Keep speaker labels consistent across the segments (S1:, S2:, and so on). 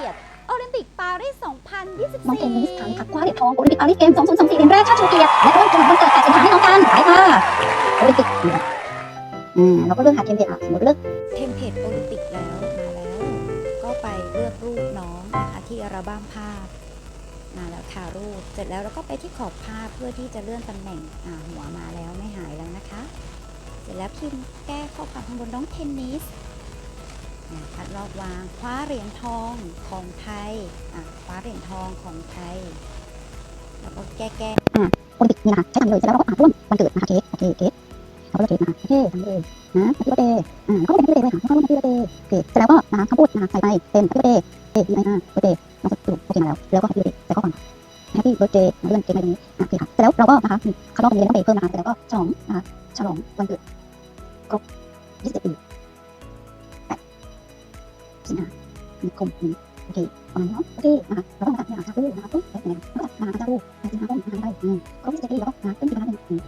S1: เกียรติโอลิมปิกปารีส
S2: น้องเทนนิสค่ะ
S1: 2024
S2: ค่ะคว้าเหรียญทองโอลิมปิกปารีสเกมส์2024เหรียญแรกชาติชูเกียรติและก็ฉลองวันเกิด8สิงหาให้น้องกันไปค่ะโอลิมปิกอืมเราก็เลือกหาเทมเพลตอะสมมติเลือก
S1: เทมเพลตโอลิมปิกแล้วมาแล้ว ก็ไปเลือกรูปน้องนะคะที่อัลบั้มภาพมาแล้วค่ะรูป เสร็จแล้วเราก็ไปที่ขอบภาพเพื่อที่จะเลื่อนตำแหน่งอ่าหัวมาแล้วไม่หายแล้วนะคะ เสร็จแล้วพิมพ์แก้ข้อความข้างบนน้องเทนนิส อ่าคัดลอกวางคว้าเหรียญทองของไทยอะคว้าเหรียญทองของไทย แล้วก็แก้แก้
S2: โอลิมปิกนี่นะคะใช้ทำเลยเสร็จแล้วเราก็อ่าร่วมวันเกิดนะคะเค้กโอเคเค้กเราก็เลือกเค้กนะคะโอเคทำเลยนะแฮปปี้เบิร์ดเดย์อ่าเขาก็เป็นแฮปปี้เบิร์ดเดย์เลยค่ะเขาก็ร่วมแฮปปี้เบิร์ดเดย์โอเคเสร็จแล้วก็นะคะคำพูดนะคะใส่ไปเป็นแฮปปี้เบิร์ดเดย์เค้กดีไหมอะเบิร์ดเดย์น้องสรุปโอเคมาแล้วแล้วก็แฮปปี้เบิร์ดเดย์แต่ก็ก่อนแฮปปี้เบิร์ดเดย์เรื่องเค้กอะไรนี้อะโอเคค่ะเสร็จแล้วเราก็นะคะเขาต้องมีเรื่องเพิ่มนะคะเสร็จแล้วก็ฉลองนะคะฉลองวันเกิดครบ21ปี สิงหาคมีโอเคประมาณนี้เนาะโอเคนะคะเราก็มาจากเนี่ยค่ะรูปนะคะปุ๊บแล้วเนี่ยก็มาจากรูปสิงหาคมนะคะได้อืมครบ21ปีแล้วก็นะขึ้นปีละหนึ่งอืม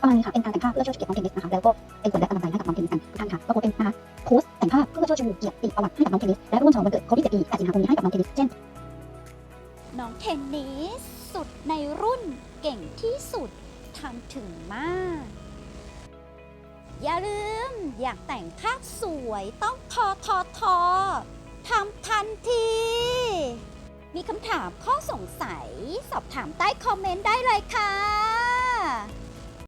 S2: ประมาณนี้ค่ะเป็นการแต่งภาพเพื่อช่วยเกียรติน้องเทนนิสนะคะแล้วก็เป็นผลและกำลังใจให้กับน้องเทนนิสกันทุกท่านค่ะก็เป็นนะคะโพสต์แต่งภาพเพื่อช่วยชูเกียรติประวัติให้กับน้องเทนนิสและร่วมฉลองวันเกิดครบ27ปี8สิงหาคมนี้ให้กับน้องเทนนิสเช่น
S1: น้องเทนนิสสุดในรุ่นเก่งที่สุดทำถึงมาก อย่าลืมอยากแต่งภาพสวยต้อง ทอทอทอทำทันที มีคำถามข้อสงสัย สอบถามใต้คอมเมนต์ได้เลยค่ะ